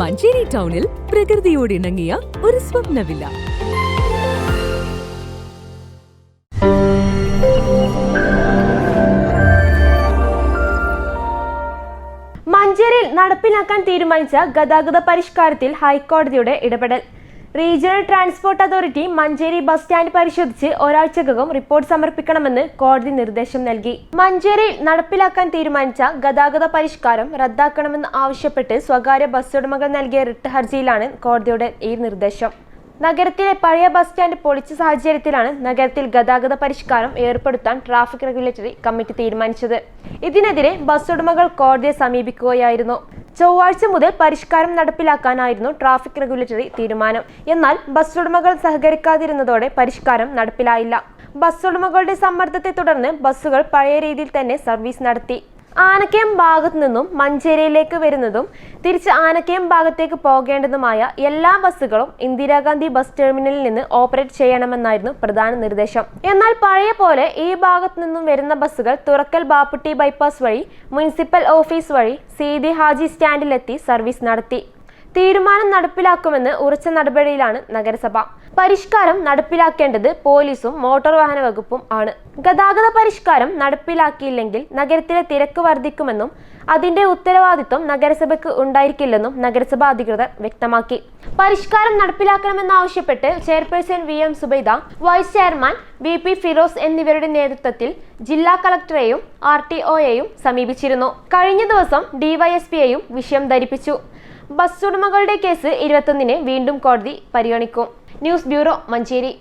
മഞ്ചേരി ടൗണിൽ പ്രകൃതിയോട് ഇണങ്ങിയ ഒരു സ്വപ്നവില്ല. മഞ്ചേരിയിൽ നടപ്പിലാക്കാൻ തീരുമാനിച്ച ഗതാഗത പരിഷ്കാരത്തിൽ ഹൈക്കോടതിയുടെ ഇടപെടൽ. Regional transport authority Manjeri bus stand പരിശോധിച്ച് ഒരാഴ്ചക്കകം റിപ്പോർട്ട് സമർപ്പിക്കണമെന്ന് കോടതി നിർദ്ദേശം നൽകി. മഞ്ചേരിയിൽ നടപ്പിലാക്കാൻ തീരുമാനിച്ച ഗതാഗത പരിഷ്കാരം റദ്ദാക്കണമെന്ന് ആവശ്യപ്പെട്ട് സ്വകാര്യ ബസ് ഉടമകൾ നൽകിയ റിട്ട് ഹർജിയിലാണ് കോടതിയുടെ ഈ നിർദ്ദേശം. നഗരത്തിലെ പഴയ ബസ് സ്റ്റാൻഡ് പൊളിച്ച സാഹചര്യത്തിലാണ് നഗരത്തിൽ ഗതാഗത പരിഷ്കാരം ഏർപ്പെടുത്താൻ ട്രാഫിക് റെഗുലേറ്ററി കമ്മിറ്റി തീരുമാനിച്ചത്. ഇതിനെതിരെ ബസ് ഉടമകൾ കോടതിയെ സമീപിക്കുകയായിരുന്നു. ചൊവ്വാഴ്ച മുതൽ പരിഷ്കാരം നടപ്പിലാക്കാനായിരുന്നു ട്രാഫിക് റെഗുലേറ്ററി തീരുമാനം. എന്നാൽ ബസ് ഉടമകൾ സഹകരിക്കാതിരുന്നതോടെ പരിഷ്കാരം നടപ്പിലായില്ല. ബസ് ഉടമകളുടെ സമ്മർദ്ദത്തെ തുടർന്ന് ബസ്സുകൾ പഴയ രീതിയിൽ തന്നെ സർവീസ് നടത്തി. ആനക്കയം ഭാഗത്തു നിന്നും മഞ്ചേരിയിലേക്ക് വരുന്നതും തിരിച്ച് ആനക്കയം ഭാഗത്തേക്ക് പോകേണ്ടതുമായ എല്ലാ ബസ്സുകളും ഇന്ദിരാഗാന്ധി ബസ് ടെർമിനലിൽ നിന്ന് ഓപ്പറേറ്റ് ചെയ്യണമെന്നായിരുന്നു പ്രധാന നിർദ്ദേശം. എന്നാൽ പഴയ പോലെ ഈ ഭാഗത്തു നിന്നും വരുന്ന ബസ്സുകൾ തുറക്കൽ ബാപ്പുട്ടി ബൈപ്പാസ് വഴി മുനിസിപ്പൽ ഓഫീസ് വഴി സീതി ഹാജി സ്റ്റാൻഡിലെത്തി സർവീസ് നടത്തി. തീരുമാനം നടപ്പിലാക്കുമെന്ന് ഉറച്ച നടപടിയിലാണ് നഗരസഭ. പരിഷ്കാരം നടപ്പിലാക്കേണ്ടത് പോലീസും മോട്ടോർ വാഹന വകുപ്പും ആണ്. ഗതാഗത പരിഷ്കാരം നടപ്പിലാക്കിയില്ലെങ്കിൽ നഗരത്തിലെ തിരക്ക് വർദ്ധിക്കുമെന്നും അതിന്റെ ഉത്തരവാദിത്വം നഗരസഭയ്ക്ക് ഉണ്ടായിരിക്കില്ലെന്നും നഗരസഭാ അധികൃതർ വ്യക്തമാക്കി. പരിഷ്കാരം നടപ്പിലാക്കണമെന്നാവശ്യപ്പെട്ട് chairperson V M Zubaida vice chairman V P Firoz എന്നിവരുടെ നേതൃത്വത്തിൽ ജില്ലാ കളക്ടറെയും ആർ ടി ഒയെയും സമീപിച്ചിരുന്നു. കഴിഞ്ഞ ദിവസം ഡിവൈഎസ്പിയെയും വിഷയം ധരിപ്പിച്ചു. ബസ് ഉടമകളുടെ കേസ് ഇരുപത്തൊന്നിന് വീണ്ടും കോടതി പരിഗണിക്കും. News bureau Manjeri.